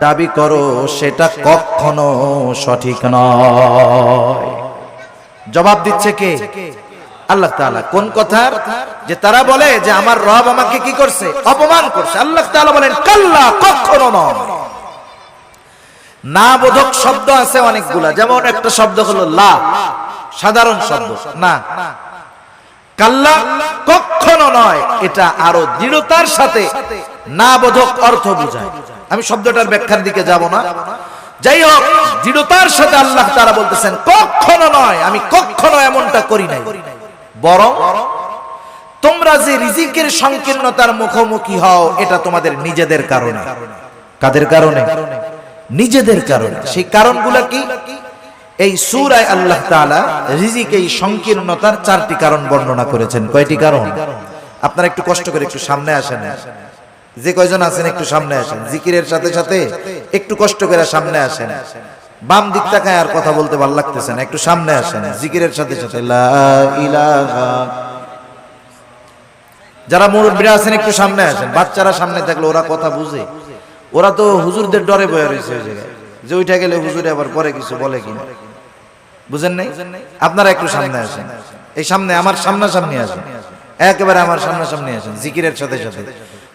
দাবি করো, সেটা কখনো সঠিক নয়। জবাব দিচ্ছে কে? আল্লাহ তাআলা। কোন কথার? যে তারা বলে যে আমার রব আমাকে কি করছে? অপমান করছে। আল্লাহ তাআলা বলেন, কাল্লা, কখনো নয়। না বোধক শব্দ আছে অনেকগুলা। যেমন একটা শব্দ হলো লা। সাধারণ শব্দ। না। কাল্লা, কখনো নয়। এটা আরও দৃঢ়তার সাথে না বোধক অর্থ বোঝায়। আমি শব্দটার ব্যাখ্যার দিকে যাব না। যাই হোক, দৃঢ়তার সাথে আল্লাহ তারা বলতেছেন, কখনো নয়, আমি কখনো এমনটা করি নাই। বরং তোমরা যে রিজিকের সংকীর্ণতার মুখোমুখি হও, এটা তোমাদের নিজেদের কারণে। কাদের কারণে? নিজেদের কারণে। সেই কারণগুলো কি? এই সুরায় আল্লাহ তাআলা রিজিক, এই সংকীর্ণতার চারটি কারণ বর্ণনা করেছেন। কয়টি কারণ? আপনারা একটু কষ্ট করে একটু সামনে আসেন। যে কয়জন আছেন একটু সামনে আসেন। জিকিরের সাথে সাথে একটু কষ্ট করে সামনে আসেন। বাম দিক তাকায় আর কথা বলতে ভালো লাগতেছে না, একটু সামনে আসেন। জিকিরের সাথে সাথে যারা মুরব্বীরা আছেন, একটু সামনে আসেন। বাচ্চারা সামনে থাকলে ওরা কথা বুঝে। ওরা তো হুজুরদের ডরে বয়ে রয়েছে ওই জায়গায়। যে ওইটা গেলে হুজুরে আবার পরে কিছু বলে কিনা। বুঝেন নাই? আপনারা একটু সামনে আসেন। এই সামনে, আমার সামনাসামনি আসেন। একেবারে আমার সামনাসামনি আসেন, জিকিরের সাথে সাথে।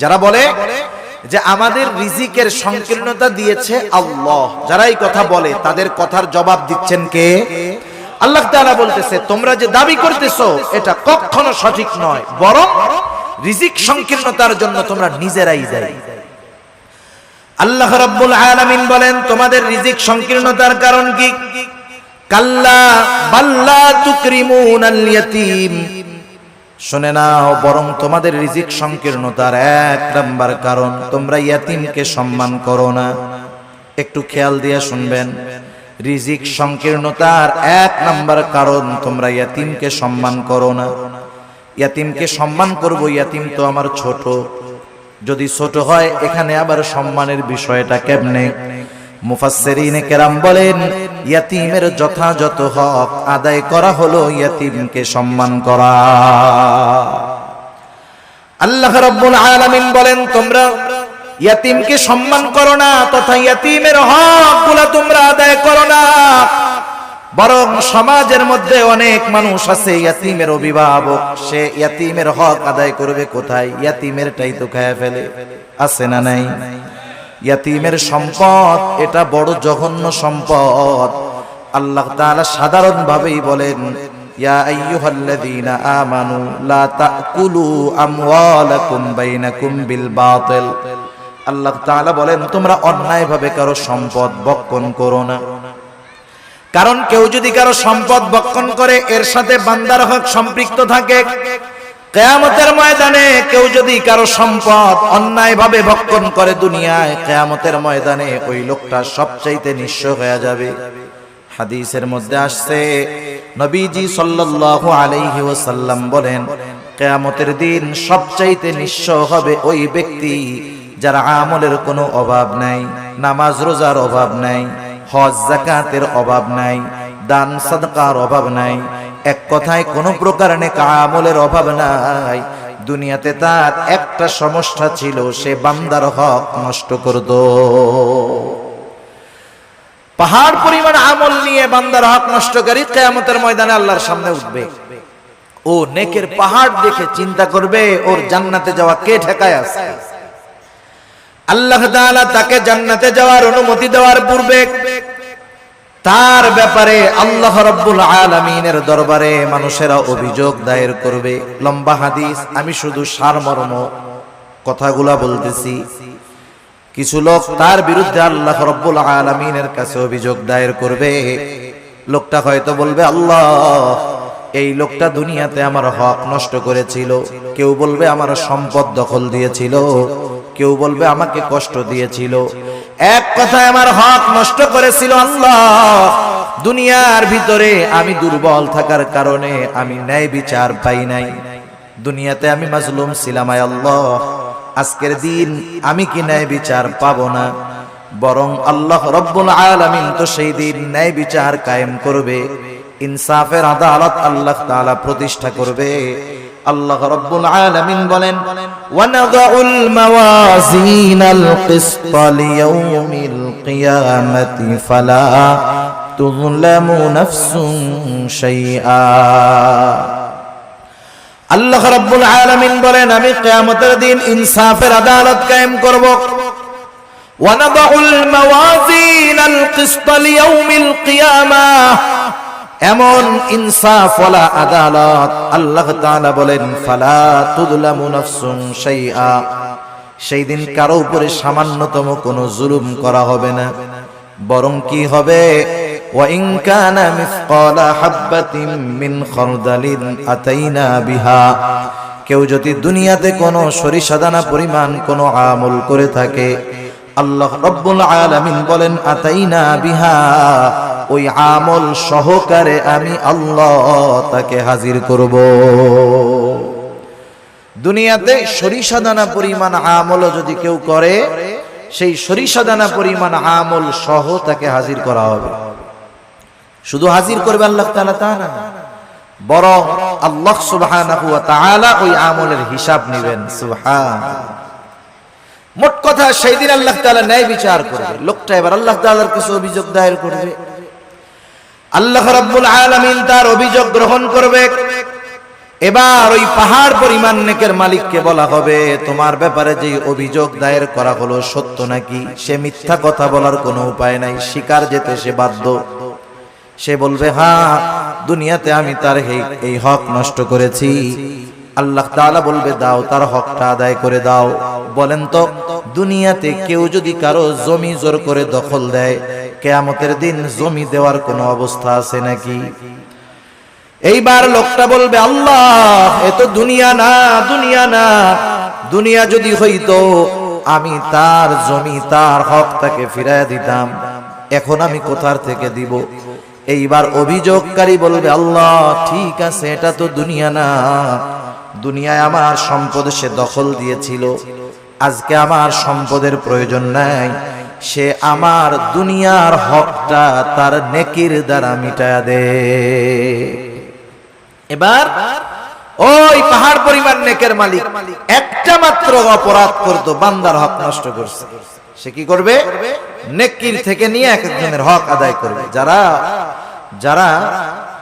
যারা বলে যে আমাদের রিজিকের সংকীর্ণতা দিয়েছে আল্লাহ, যারা এই কথা বলে, তাদের কথার জবাব দিচ্ছেন কে? আল্লাহ তারা বলতেছে, তোমরা যে দাবি করতেছ, এটা কখনো সঠিক নয়, বরং রিজিক সংকীর্ণতার জন্য তোমরা নিজেরাই যাই আল্লাহ রাব্বুল আলামিন বলেন, তোমাদের রিজিক সংকীর্ণতার কারণ কি? কাল্লা বাল্লা ইয়াতীম। শুনে নাও, বরং তোমাদের রিজিক সংকীর্ণতার এক নাম্বার কারণ, তোমরা ইয়াতিমকে সম্মান করো না। একটু খেয়াল দিয়ে শুনবেন। রিজিক সংকীর্ণতার এক নাম্বার কারণ, তোমরা ইয়াতিমকে সম্মান করো না। ইয়াতিমকে সম্মান করব, ইয়াতিম তো আমার ছোট। যদি ছোট হয়, এখানে আবার সম্মানের বিষয়টা কেমনে? আদায় করো না। বরং সমাজের মধ্যে অনেক মানুষ আছে, ইয়াতিমের অভিভাবক, সে ইয়াতিমের হক আদায় করবে কোথায়? ইয়াতিমেরটাই তো খায় ফেলে। আছে না নাই? ইয়াতিমের সম্পদ, এটা বড় জঘন্য সম্পদ। আল্লাহ তাআলা সাধারণ ভাবেই বলেন, ইয়া আইয়ুহাল্লাযীনা আমানু, লা তাকুলু আমওয়ালাকুম বাইনাকুম বিল বাতিল। আল্লাহ তাআলা বলেন, তোমরা অন্যায়ভাবে কারও সম্পদ বক্ষণ করো না। কারণ কেউ যদি কারও সম্পদ বক্ষণ করে, এর সাথে বান্দার হক সম্পৃক্ত থাকে। কেয়ামতের ময়দানে কেউ যদি কারও সম্পদ অন্যায়ভাবে ভক্ষণ করে দুনিয়ায়, কেয়ামতের ময়দানে ওই লোকটা সবচাইতে নিঃস্ব হয়ে যাবে। হাদিসের মধ্যে আসছে, নবীজি সাল্লাল্লাহু আলাইহি ওয়াসাল্লাম বলেন, কেয়ামতের দিন সবচাইতে নিঃস্ব হবে ওই ব্যক্তি যার আমলের কোনো অভাব নাই, নামাজ রোজার অভাব নাই, হজ, জাকাতের অভাব নাই, দান, সাদকার অভাব নাই এক কথায় কোনো প্রকার নেক আমলের অভাব নাই। দুনিয়াতে তার একটা সমস্যা ছিল, সে বান্দার হক নষ্ট করত। পাহাড় পরিমাণ আমল নিয়ে বান্দার হক নষ্টকারী কেয়ামতের ময়দানে আল্লাহর সামনে উঠবে। ও নেকের পাহাড় দেখে চিন্তা করবে, ওর জান্নাতে যাওয়া কে ঠেকায় আছে? আল্লাহ তাকে জান্নাতে যাওয়ার অনুমতি দেওয়ার পূর্বে তার ব্যাপারে আল্লাহ রাব্বুল আলামিনের দরবারে মানুষেরা অভিযোগ দায়ের করবে। লম্বা হাদিস, আমি শুধু সারমর্ম কথাগুলা বলতেছি। কিছু লোক তার বিরুদ্ধে আল্লাহ রাব্বুল আলামিনের কাছে অভিযোগ দায়ের করবে। লোকটা হয়তো বলবে, আল্লাহ, এই লোকটা দুনিয়াতে আমার হক নষ্ট করেছিল। কেউ বলবে, আমার সম্পদ দখল দিয়েছিল। কেউ বলবে, আমাকে কষ্ট দিয়েছিল। এক কথায় আমার হক নষ্ট করেছিল আল্লাহ। দুনিয়ার ভিতরে আমি দুর্বল থাকার কারণে আমি ন্যায় বিচার পাই নাই। দুনিয়াতে আমি মাজলুম ছিলাম আল্লাহ। আজকের দিন আমি কি ন্যায় বিচার পাবো না? বরং আল্লাহ রব্বুল আলামিন তো সেই দিন ন্যায় বিচার কায়েম করবে। ইনসাফের আদালত আল্লাহ তাআলা প্রতিষ্ঠা করবে। আল্লাহ রব্বুল আলামিন বলেন ওয়ানাদাউল মাওয়াজিনাল কিসত লিয়াউমিল কিয়ামাতি ফালা তুযলামু নাফসুন শাইআ। আল্লাহ রাব্বুল আলামিন বলেন, আমি কিয়ামতের দিন ইনসাফের আদালত কায়েম করব। ওয়ানাদাউল মাওয়াজিনাল কিসত লিয়াউমিল কিয়ামা। এমন ইনসাফলা আদালত আল্লাহ তালা বলেন, ফালা তুদুলা মুনাফসুম সেই আ সেই দিন কারও উপরে সামান্যতম কোনো জুলুম করা হবে না। বরং কি হবে? আতাইনা বিহা। কেউ যদি দুনিয়াতে কোন সরিষা দানা পরিমাণ কোনো আমল করে থাকে, আল্লাহ রব্বুল আলমিন বলেন, আতাইনা বিহা। ওই আমল সহকারে আমি আল্লাহ তাকে হাজির করব। দুনিয়াতে সরিষা দানা পরিমাণ আমল যদি কেউ করে, সেই সরিষা দানা পরিমাণ আমল সহ তাকে হাজির করা হবে। শুধু হাজির করবে আল্লাহ তাআলা তা না, বরং আল্লাহ ওয়া ওই আমলের হিসাব নেবেন। সুবহান মোট কথা, সেই দিন আল্লাহ তাআলা ন্যায় বিচার করবে। লোকটা এবার আল্লাহ তালার কাছে অভিযোগ দায়ের করবে। আল্লাহ রাব্বুল আলামিন তার অভিযোগ গ্রহণ করবে। এবার ওই পাহাড় পরিমাণ নেকের মালিককে বলা হবে, তোমার ব্যাপারে যে অভিযোগ দায়ের করা হলো সত্য নাকি? সে মিথ্যা কথা বলার কোনো উপায় নাই, শিকার যেতে সে বাধ্য। সে বলবে হ্যাঁ দুনিয়াতে আমি তার এই হক নষ্ট করেছি। আল্লাহ তাআলা বলবে, দাও, তার হকটা আদায় করে দাও। বলেন তো, দুনিয়াতে কেউ যদি কারও জমি জোর করে দখল দেয় কেয়ামতের দিন জমি দেওয়ার কোনো অবস্থা আছে নাকি? এইবার লোকটা বলবে, আল্লাহ, এ তো দুনিয়া না দুনিয়া না। দুনিয়া যদি হইতো, আমি তার জমি, তার হক তাকে দিতাম। এখন আমি কোথার থেকে দিব? এইবার অভিযোগকারী বলবে, আল্লাহ, ঠিক আছে, এটা তো দুনিয়া না। দুনিয়ায় আমার সম্পদ সে দখল দিয়েছিল। আজকে আমার সম্পদের প্রয়োজন নাই। সে আমার দুনিয়ার হকটা তার নেকির দ্বারা মিটায়া দে। এবার ওই পাহাড় পরিমাণ নেকের মালিক একটা মাত্র অপরাধ করতো, বান্দার হক নষ্ট করছে। সে কি করবে? নেকির থেকে নিয়ে এক একজনের হক আদায় করবে। যারা যারা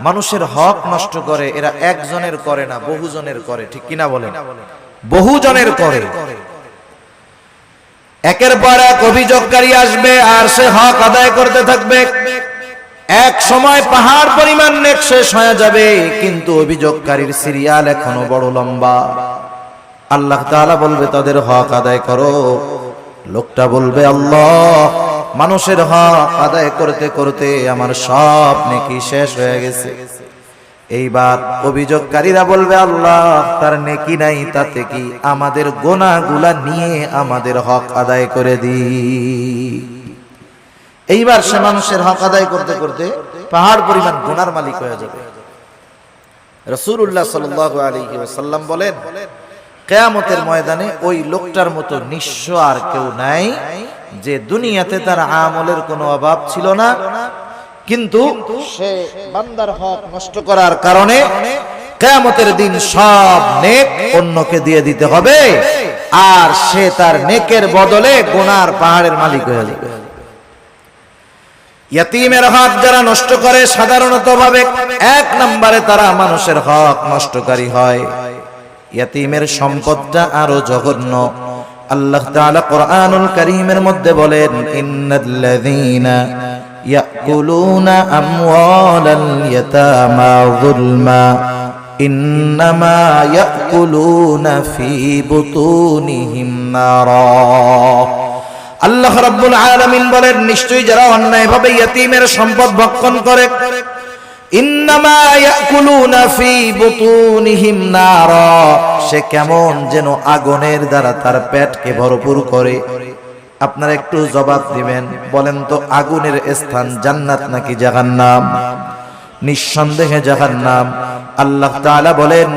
মানুষের হক নষ্ট করে, এরা একজনের করে না, বহুজনের করে, ঠিক কিনা বলেন? বহুজনের করে। একের পর এক অভিযোগকারী আসবে আর সে হক আদায় করতে থাকবে। এক সময় পাহাড় পরিমাণ নেক শেষ হয়ে যাবে, কিন্তু অভিযোগকারীর সিরিয়াল এখনও বড় লম্বা। আল্লাহ তাআলা বলবে, তাদের হক আদায় করো। লোকটা বলবে, আল্লাহ, মানুষের হক আদায় করতে করতে আমার সব নেকি শেষ হয়ে গেছে। এইবার অভিযোগকারীরা বলবে, আল্লাহ, তার নেকি নাই, তাতে কি আমাদের গোনাগুলা নিয়ে আমাদের হক আদায় করে দি এইবার সে মানুষের হক আদায় করতে করতে পাহাড় পরিমাণ গোনার মালিক হয়ে যাবে। রসুল্লাহ সাল্লাম বলেন, কেয়ামতের ময়দানে ওই লোকটার মতো নিঃস্ব আর কেউ নাই, যে দুনিয়াতে তার আমলের কোনো অভাব ছিল না কিন্তু সে বান্দার হক নষ্ট করার কারণে কেয়ামতের দিন সব নেক অন্যকে দিয়ে দিতে হবে। আর সে তার নেকের বদলে গোনার পাহাড়ের মালিক হয়ে যাবে। ইয়াতিমের হক যারা নষ্ট করে সাধারণত ভাবে এক নম্বরে তারা মানুষের হক নষ্টকারী হয়। ইয়াতিমের সম্পদটা আরও জঘন্য। আল্লাহ তাআলা কোরআনুল কারীমের মধ্যে বলেন ইন্নাল্লাযীনা ইয়াকুলুনা আমওয়ালাল ইয়াতামা যুলমা ইন্নামা ইয়াকুলুনা ফি বুতুনিহিম নারা আল্লাহ রাব্বুল আলামিন বলেন, নিশ্চয়ই যারা অন্যায়ভাবে ইয়তিমের সম্পদ ভক্ষণ করে, ইন্নামা ইয়াকুলুনা ফি বুতুনিহিম নারা, সে কেমন যেন আগুনের দ্বারা তার পেটকে ভরপুর করে। আপনারা একটু জবাব দিবেন, বলেন তো আগুনের স্থান জান্নাত নাকি জাহান্নাম? নিঃসন্দেহে জাহান্নাম। আল্লাহ তাআলা বলেন